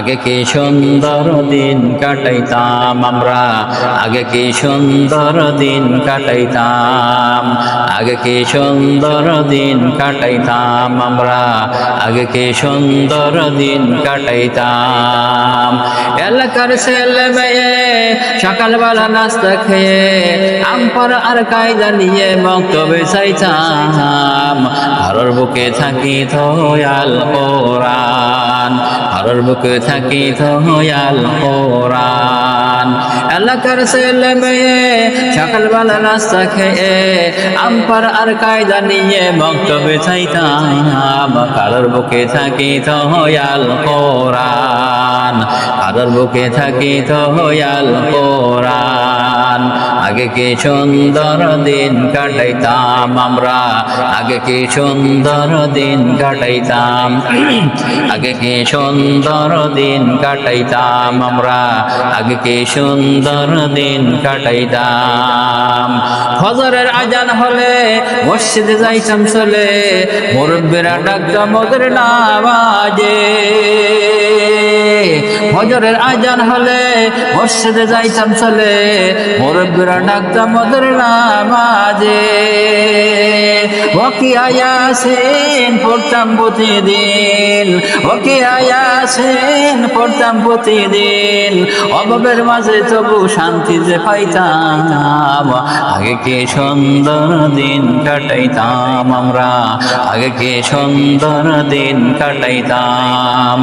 আগে কি সুন্দর দিন কাটাইতাম আমরা? আগে কি সুন্দর দিন কাটাইতাম? আগে কি সুন্দর দিন কাটাইতাম আমরা? আগে কি সুন্দর দিন কাটাইতাম? এলাকার ছেলে মেয়ে সকালবেলা নাস্তা খেয়ে আমপার আর কায়দা নিয়ে বক্তব্য চাইতাম ঘরের বুকে থাকি থয়াল কোরআন বুকে থাকি থয়াল কোরআন। এলাকার ছেলে মেয়ে সকালবেলা নাস্তা খেয়ে আমপার আর কায়দা নিয়ে বক্তব্য চাইতাম কারোর বুকে থাকি থয়াল কোরআন, কারোর বুকে থাকি থয়াল কোরআন। আগে কি সুন্দর দিন কাটাইতাম আমরা? আগে কি সুন্দর দিন কাটাইতাম? আগে কি সুন্দর দিন কাটাইতাম আমরা? আগে কি সুন্দর দিন কাটাইতাম? ফজরের আজান হলে মসজিদে যাইতাম চলে, মুরব্বীরা ডাক্তার মদের নামাজে। ফজরের আজান হলে মসজিদে যাইতাম চলে। মুরব্বীরা ডাক্তার মদের নামাজে। ওকে আয়াসেন পড়তাম প্রতিদিন। ওকে আয়াসেন পড়তাম প্রতিদিন। অভাবের মাঝে তবু শান্তি যে পাইতাম। আগে কে সুন্দর দিন কাটাইতাম আমরা। আগে কে সুন্দর দিন কাটাইতাম।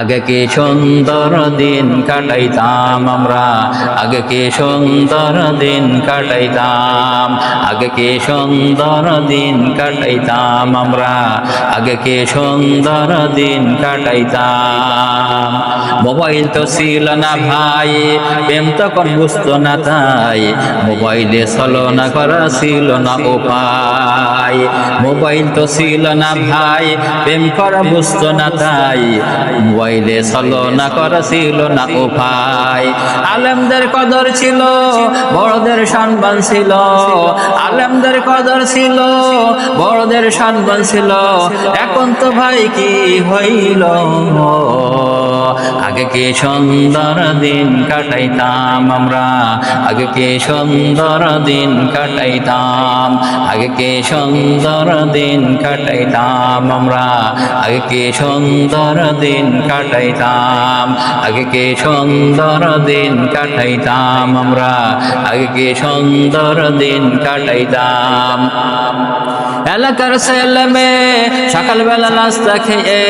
আগে কি সুন্দর দিন কাটাইতাম আমরা? আগে কি সুন্দর দিন কাটাইতাম? আগে কি সুন্দর দিন কাটাইতাম আমরা? আগে কি সুন্দর দিন কাটাইতাম? মোবাইল তো ছিল না ভাই, প্রেম তখন বুঝতো না তাই। মোবাইলে চলনা করা ছিল না উপায়। মোবাইল তো ছিল না ভাই, প্রেম করা বুঝতো না তাই। মোবাইলে চলনা করা ছিল না উপায় আলেমদের কদর ছিল, বড়দের সম্মান ছিল। আলেমদের কদর ছিল, বড়দের সম্মান ছিল। এখন তো ভাই কি হইল আগে কি সুন্দর দিন কাটাইতাম আমরা? আগে কি সুন্দর দিন কাটাইতাম? আগে কি সুন্দর দিন কাটাইতাম আমরা? আগে কি সুন্দর দিন কাটাইতাম? আগে কি সুন্দর দিন কাটাইতাম আমরা? আগে কি সুন্দর দিন কাটাইতাম। এলাকার ছেলে মেয়ে সকালবেলা নাস্তা খেয়ে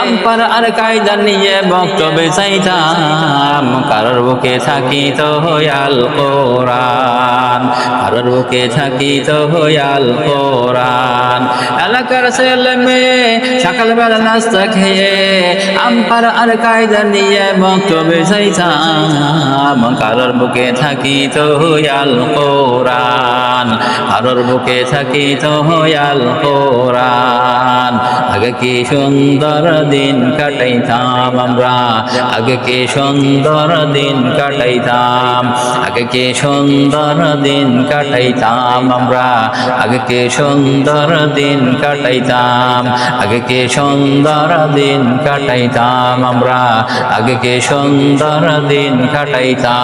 আমপার আর কায়দা নিয়ে বক্তব্য চাইতাম, কারোর বুকে থাকি তো হয়াল কোরআন, কারোর বুকে থাকি তো হয়াল কোরআন। এলাকার ছেলে মেয়ে সকালবেলা নাস্তা খেয়ে আমপার আর কায়দা নিয়ে বক্তব্য চাইতাম, কারোর বুকে থাকি তো হয়াল কোরআন। কারোর বুকে থাকি তো হয়াল কোরআন। আগে কি সুন্দর দিন কাটাইতাম আমরা? আগে কি সুন্দর দিন কাটাইতাম? আগে কি সুন্দর দিন কাটাইতাম আমরা? আগে কি সুন্দর দিন কাটাইতাম? আগে কি সুন্দর দিন কাটাইতাম আমরা? আগে কি সুন্দর দিন কাটাইতাম?